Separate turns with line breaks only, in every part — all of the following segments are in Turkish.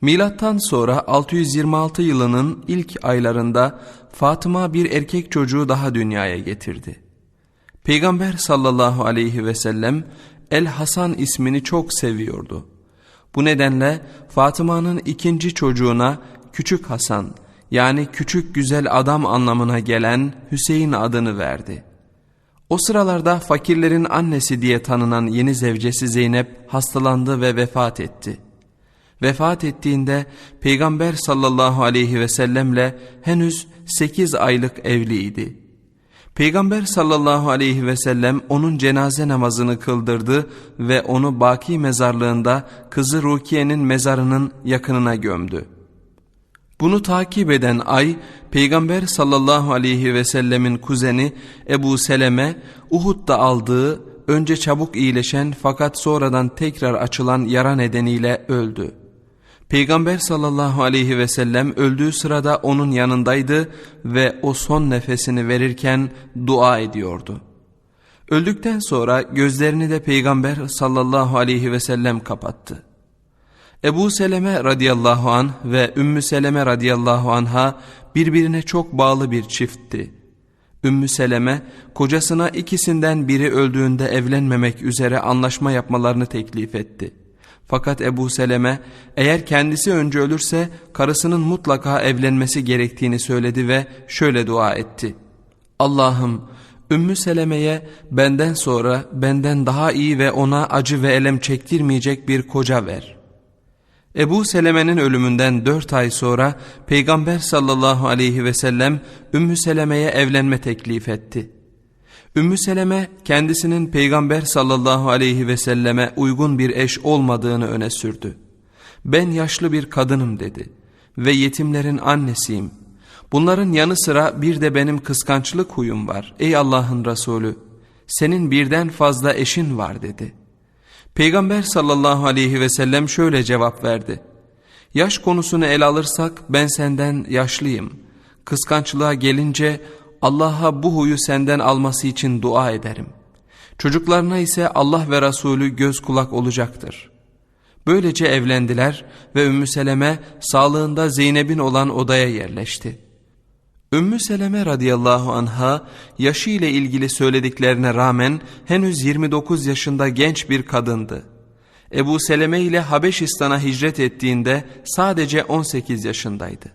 Milattan sonra 626 yılının ilk aylarında Fatıma bir erkek çocuğu daha dünyaya getirdi. Peygamber sallallahu aleyhi ve sellem El Hasan ismini çok seviyordu. Bu nedenle Fatıma'nın ikinci çocuğuna Küçük Hasan yani küçük güzel adam anlamına gelen Hüseyin adını verdi. O sıralarda fakirlerin annesi diye tanınan yeni zevcesi Zeynep hastalandı ve vefat etti. Vefat ettiğinde Peygamber sallallahu aleyhi ve sellemle henüz 8 aylık evliydi. Peygamber sallallahu aleyhi ve sellem onun cenaze namazını kıldırdı ve onu Baki mezarlığında kızı Rukiye'nin mezarının yakınına gömdü. Bunu takip eden ay Peygamber sallallahu aleyhi ve sellemin kuzeni Ebu Seleme Uhud'da aldığı önce çabuk iyileşen fakat sonradan tekrar açılan yara nedeniyle öldü. Peygamber sallallahu aleyhi ve sellem öldüğü sırada onun yanındaydı ve o son nefesini verirken dua ediyordu. Öldükten sonra gözlerini de Peygamber sallallahu aleyhi ve sellem kapattı. Ebu Seleme radıyallahu an ve Ümmü Seleme radıyallahu anha birbirine çok bağlı bir çiftti. Ümmü Seleme kocasına ikisinden biri öldüğünde evlenmemek üzere anlaşma yapmalarını teklif etti. Fakat Ebu Seleme eğer kendisi önce ölürse karısının mutlaka evlenmesi gerektiğini söyledi ve şöyle dua etti. Allah'ım Ümmü Seleme'ye benden sonra benden daha iyi ve ona acı ve elem çektirmeyecek bir koca ver. Ebu Seleme'nin ölümünden dört ay sonra Peygamber sallallahu aleyhi ve sellem Ümmü Seleme'ye evlenme teklif etti. Ümmü Seleme kendisinin Peygamber sallallahu aleyhi ve selleme uygun bir eş olmadığını öne sürdü. Ben yaşlı bir kadınım dedi ve yetimlerin annesiyim. Bunların yanı sıra bir de benim kıskançlık huyum var ey Allah'ın Resulü. Senin birden fazla eşin var dedi. Peygamber sallallahu aleyhi ve sellem şöyle cevap verdi. Yaş konusunu el alırsak ben senden yaşlıyım. Kıskançlığa gelince Allah'a bu huyu senden alması için dua ederim. Çocuklarına ise Allah ve Resulü göz kulak olacaktır. Böylece evlendiler ve Ümmü Seleme sağlığında Zeynep'in olan odaya yerleşti. Ümmü Seleme radıyallahu anha yaşı ile ilgili söylediklerine rağmen henüz 29 yaşında genç bir kadındı. Ebu Seleme ile Habeşistan'a hicret ettiğinde sadece 18 yaşındaydı.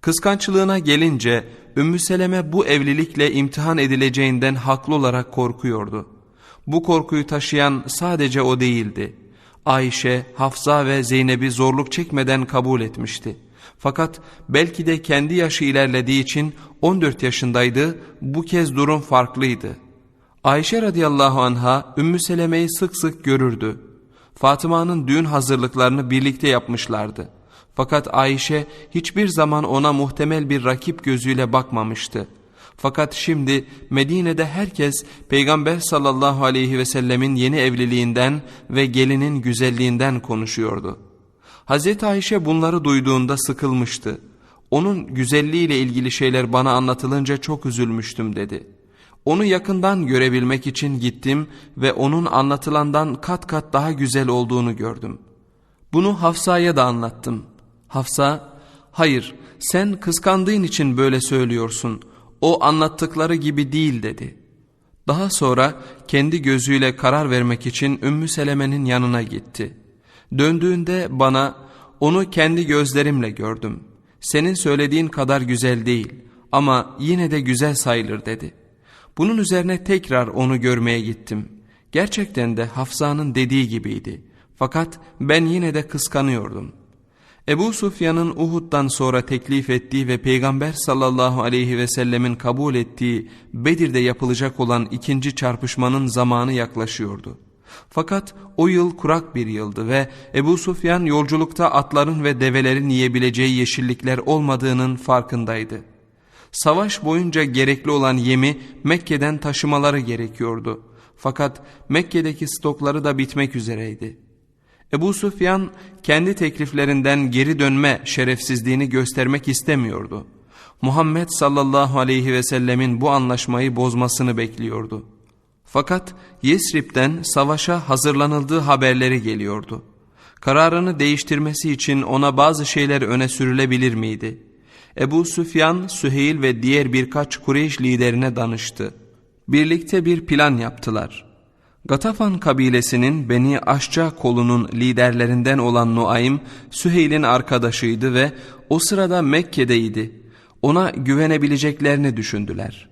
Kıskançlığına gelince Ümmü Seleme bu evlilikle imtihan edileceğinden haklı olarak korkuyordu. Bu korkuyu taşıyan sadece o değildi. Ayşe, Hafsa ve Zeynep'i zorluk çekmeden kabul etmişti. Fakat belki de kendi yaşı ilerlediği için 14 yaşındaydı, bu kez durum farklıydı. Ayşe radıyallahu anha Ümmü Seleme'yi sık sık görürdü. Fatıma'nın düğün hazırlıklarını birlikte yapmışlardı. Fakat Ayşe hiçbir zaman ona muhtemel bir rakip gözüyle bakmamıştı. Fakat şimdi Medine'de herkes Peygamber sallallahu aleyhi ve sellemin yeni evliliğinden ve gelinin güzelliğinden konuşuyordu. Hazreti Ayşe bunları duyduğunda sıkılmıştı. Onun güzelliğiyle ilgili şeyler bana anlatılınca çok üzülmüştüm dedi. Onu yakından görebilmek için gittim ve onun anlatılandan kat kat daha güzel olduğunu gördüm. Bunu Hafsa'ya da anlattım. Hafsa, hayır sen kıskandığın için böyle söylüyorsun. O anlattıkları gibi değil dedi. Daha sonra kendi gözüyle karar vermek için Ümmü Seleme'nin yanına gitti. Döndüğünde bana onu kendi gözlerimle gördüm. Senin söylediğin kadar güzel değil ama yine de güzel sayılır dedi. Bunun üzerine tekrar onu görmeye gittim. Gerçekten de Hafsa'nın dediği gibiydi. Fakat ben yine de kıskanıyordum. Ebu Sufyan'ın Uhud'dan sonra teklif ettiği ve Peygamber sallallahu aleyhi ve sellemin kabul ettiği Bedir'de yapılacak olan ikinci çarpışmanın zamanı yaklaşıyordu. Fakat o yıl kurak bir yıldı ve Ebu Sufyan yolculukta atların ve develerin yiyebileceği yeşillikler olmadığının farkındaydı. Savaş boyunca gerekli olan yemi Mekke'den taşımaları gerekiyordu. Fakat Mekke'deki stokları da bitmek üzereydi. Ebu Sufyan kendi tekliflerinden geri dönme şerefsizliğini göstermek istemiyordu. Muhammed sallallahu aleyhi ve sellemin bu anlaşmayı bozmasını bekliyordu. Fakat Yesrib'den savaşa hazırlanıldığı haberleri geliyordu. Kararını değiştirmesi için ona bazı şeyler öne sürülebilir miydi? Ebu Süfyan, Süheyl ve diğer birkaç Kureyş liderine danıştı. Birlikte bir plan yaptılar. Gatafan kabilesinin Beni Aşça kolunun liderlerinden olan Nuaym, Süheyl'in arkadaşıydı ve o sırada Mekke'deydi. Ona güvenebileceklerini düşündüler.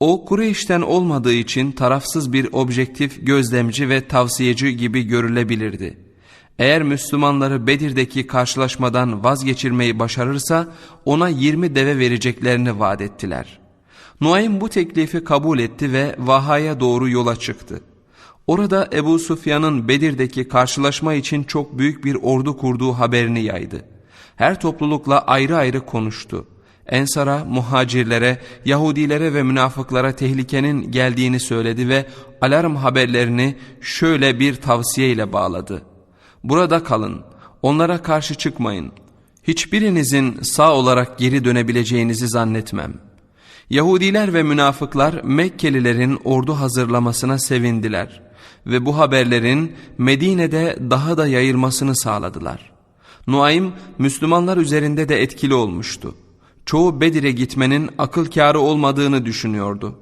O Kureyş'ten olmadığı için tarafsız bir objektif gözlemci ve tavsiyeci gibi görülebilirdi. Eğer Müslümanları Bedir'deki karşılaşmadan vazgeçirmeyi başarırsa ona 20 deve vereceklerini vaat ettiler. Nuaym bu teklifi kabul etti ve Vaha'ya doğru yola çıktı. Orada Ebu Sufyan'ın Bedir'deki karşılaşma için çok büyük bir ordu kurduğu haberini yaydı. Her toplulukla ayrı ayrı konuştu. Ensara, muhacirlere, Yahudilere ve münafıklara tehlikenin geldiğini söyledi ve alarm haberlerini şöyle bir tavsiyeyle bağladı. Burada kalın, onlara karşı çıkmayın. Hiçbirinizin sağ olarak geri dönebileceğinizi zannetmem. Yahudiler ve münafıklar Mekkelilerin ordu hazırlamasına sevindiler ve bu haberlerin Medine'de daha da yayılmasını sağladılar. Nuaym Müslümanlar üzerinde de etkili olmuştu. Çoğu Bedir'e gitmenin akıl kârı olmadığını düşünüyordu.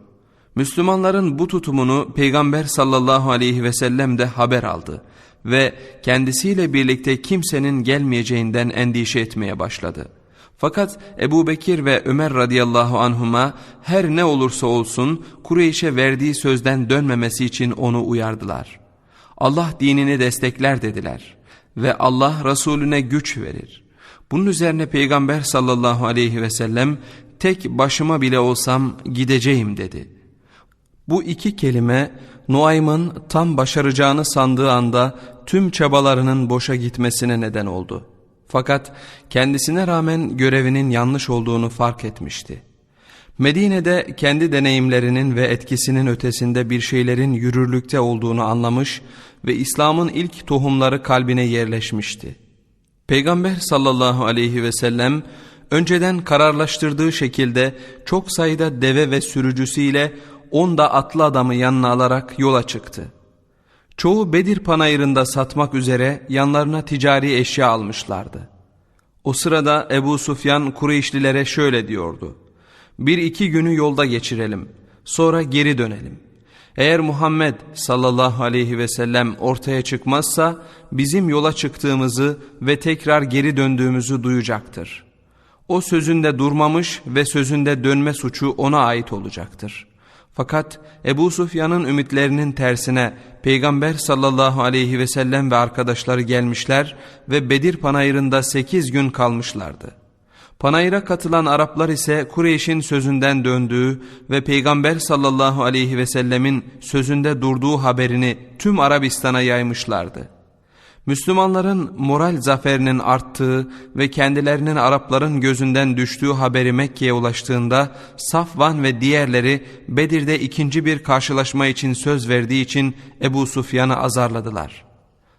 Müslümanların bu tutumunu Peygamber sallallahu aleyhi ve sellem de haber aldı ve kendisiyle birlikte kimsenin gelmeyeceğinden endişe etmeye başladı. Fakat Ebu Bekir ve Ömer radıyallahu anhuma her ne olursa olsun Kureyş'e verdiği sözden dönmemesi için onu uyardılar. Allah dinini destekler dediler ve Allah Resulüne güç verir. Bunun üzerine Peygamber sallallahu aleyhi ve sellem tek başıma bile olsam gideceğim dedi. Bu iki kelime Nuaym'ın tam başaracağını sandığı anda tüm çabalarının boşa gitmesine neden oldu. Fakat kendisine rağmen görevinin yanlış olduğunu fark etmişti. Medine'de kendi deneyimlerinin ve etkisinin ötesinde bir şeylerin yürürlükte olduğunu anlamış ve İslam'ın ilk tohumları kalbine yerleşmişti. Peygamber sallallahu aleyhi ve sellem önceden kararlaştırdığı şekilde çok sayıda deve ve sürücüsüyle onda atlı adamı yanına alarak yola çıktı. Çoğu Bedir panayırında satmak üzere yanlarına ticari eşya almışlardı. O sırada Ebu Sufyan Kureyşlilere şöyle diyordu. Bir iki günü yolda geçirelim, sonra geri dönelim. Eğer Muhammed sallallahu aleyhi ve sellem ortaya çıkmazsa bizim yola çıktığımızı ve tekrar geri döndüğümüzü duyacaktır. O sözünde durmamış ve sözünde dönme suçu ona ait olacaktır.'' Fakat Ebu Sufyan'ın ümitlerinin tersine Peygamber sallallahu aleyhi ve sellem ve arkadaşları gelmişler ve Bedir panayırında sekiz gün kalmışlardı. Panayıra katılan Araplar ise Kureyş'in sözünden döndüğü ve Peygamber sallallahu aleyhi ve sellemin sözünde durduğu haberini tüm Arabistan'a yaymışlardı. Müslümanların moral zaferinin arttığı ve kendilerinin Arapların gözünden düştüğü haberi Mekke'ye ulaştığında Safvan ve diğerleri Bedir'de ikinci bir karşılaşma için söz verdiği için Ebu Sufyan'ı azarladılar.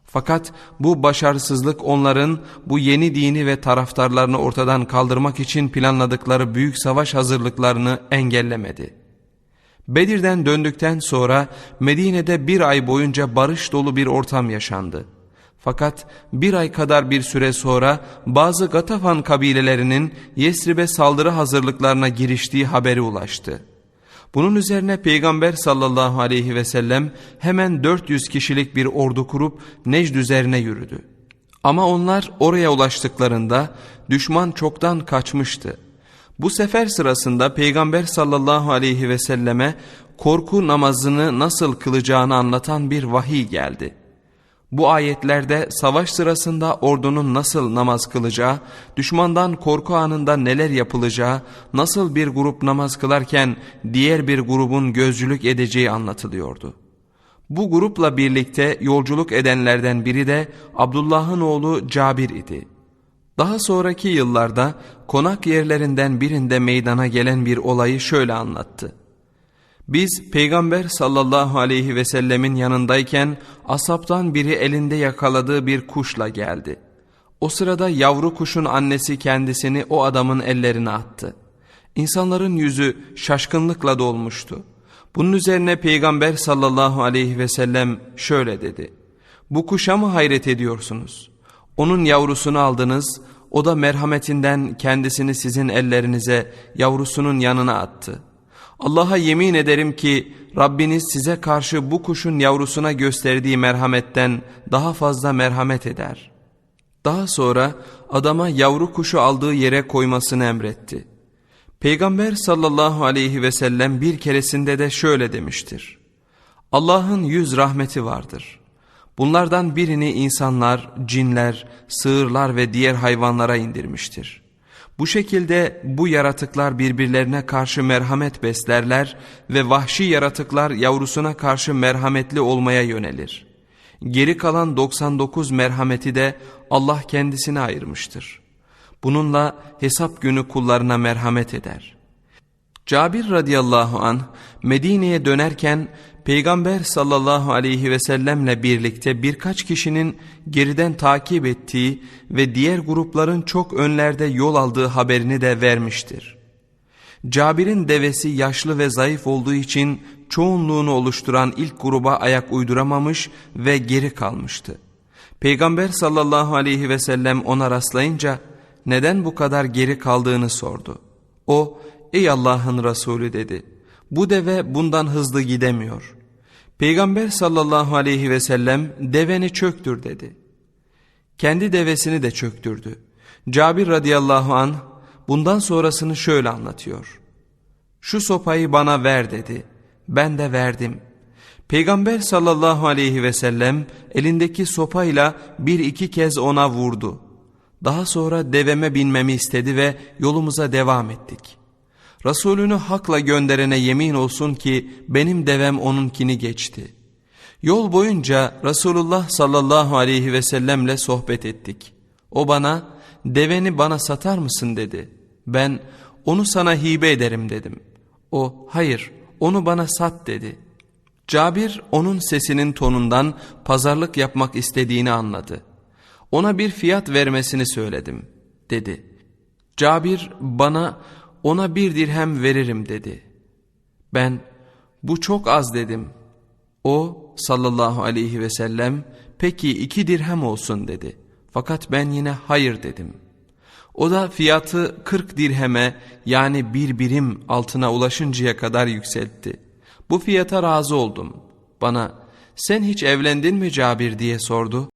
Fakat bu başarısızlık onların bu yeni dini ve taraftarlarını ortadan kaldırmak için planladıkları büyük savaş hazırlıklarını engellemedi. Bedir'den döndükten sonra Medine'de bir ay boyunca barış dolu bir ortam yaşandı. Fakat bir ay kadar bir süre sonra bazı Gatafan kabilelerinin Yesrib'e saldırı hazırlıklarına giriştiği haberi ulaştı. Bunun üzerine Peygamber sallallahu aleyhi ve sellem hemen 400 kişilik bir ordu kurup Necd üzerine yürüdü. Ama onlar oraya ulaştıklarında düşman çoktan kaçmıştı. Bu sefer sırasında Peygamber sallallahu aleyhi ve selleme korku namazını nasıl kılacağını anlatan bir vahiy geldi. Bu ayetlerde savaş sırasında ordunun nasıl namaz kılacağı, düşmandan korku anında neler yapılacağı, nasıl bir grup namaz kılarken diğer bir grubun gözcülük edeceği anlatılıyordu. Bu grupla birlikte yolculuk edenlerden biri de Abdullah'ın oğlu Cabir idi. Daha sonraki yıllarda konak yerlerinden birinde meydana gelen bir olayı şöyle anlattı. Biz peygamber sallallahu aleyhi ve sellemin yanındayken asaptan biri elinde yakaladığı bir kuşla geldi. O sırada yavru kuşun annesi kendisini o adamın ellerine attı. İnsanların yüzü şaşkınlıkla dolmuştu. Bunun üzerine peygamber sallallahu aleyhi ve sellem şöyle dedi. Bu kuşa mı hayret ediyorsunuz? Onun yavrusunu aldınız, o da merhametinden kendisini sizin ellerinize yavrusunun yanına attı. Allah'a yemin ederim ki Rabbiniz size karşı bu kuşun yavrusuna gösterdiği merhametten daha fazla merhamet eder. Daha sonra adama yavru kuşu aldığı yere koymasını emretti. Peygamber sallallahu aleyhi ve sellem bir keresinde de şöyle demiştir. Allah'ın yüz rahmeti vardır. Bunlardan birini insanlar, cinler, sığırlar ve diğer hayvanlara indirmiştir. Bu şekilde bu yaratıklar birbirlerine karşı merhamet beslerler ve vahşi yaratıklar yavrusuna karşı merhametli olmaya yönelir. Geri kalan 99 merhameti de Allah kendisine ayırmıştır. Bununla hesap günü kullarına merhamet eder. Cabir radıyallahu an Medine'ye dönerken Peygamber sallallahu aleyhi ve sellemle birlikte birkaç kişinin geriden takip ettiği ve diğer grupların çok önlerde yol aldığı haberini de vermiştir. Cabir'in devesi yaşlı ve zayıf olduğu için çoğunluğunu oluşturan ilk gruba ayak uyduramamış ve geri kalmıştı. Peygamber sallallahu aleyhi ve sellem ona rastlayınca neden bu kadar geri kaldığını sordu. O ey Allah'ın Resulü dedi. Bu deve bundan hızlı gidemiyor. Peygamber sallallahu aleyhi ve sellem deveni çöktür dedi. Kendi devesini de çöktürdü. Cabir radıyallahu an bundan sonrasını şöyle anlatıyor. Şu sopayı bana ver dedi. Ben de verdim. Peygamber sallallahu aleyhi ve sellem elindeki sopayla bir iki kez ona vurdu. Daha sonra deveme binmemi istedi ve yolumuza devam ettik. Resulünü hakla gönderene yemin olsun ki benim devem onunkini geçti. Yol boyunca Resulullah sallallahu aleyhi ve sellemle sohbet ettik. O bana deveni bana satar mısın dedi. Ben onu sana hibe ederim dedim. O hayır onu bana sat dedi. Cabir onun sesinin tonundan pazarlık yapmak istediğini anladı. Ona bir fiyat vermesini söyledim dedi. Cabir bana ona bir dirhem veririm dedi. Ben bu çok az dedim. O sallallahu aleyhi ve sellem peki iki dirhem olsun dedi. Fakat ben yine hayır dedim. O da fiyatı 40 dirheme yani bir birim altına ulaşıncaya kadar yükseltti. Bu fiyata razı oldum. Bana sen hiç evlendin mi Cabir diye sordu.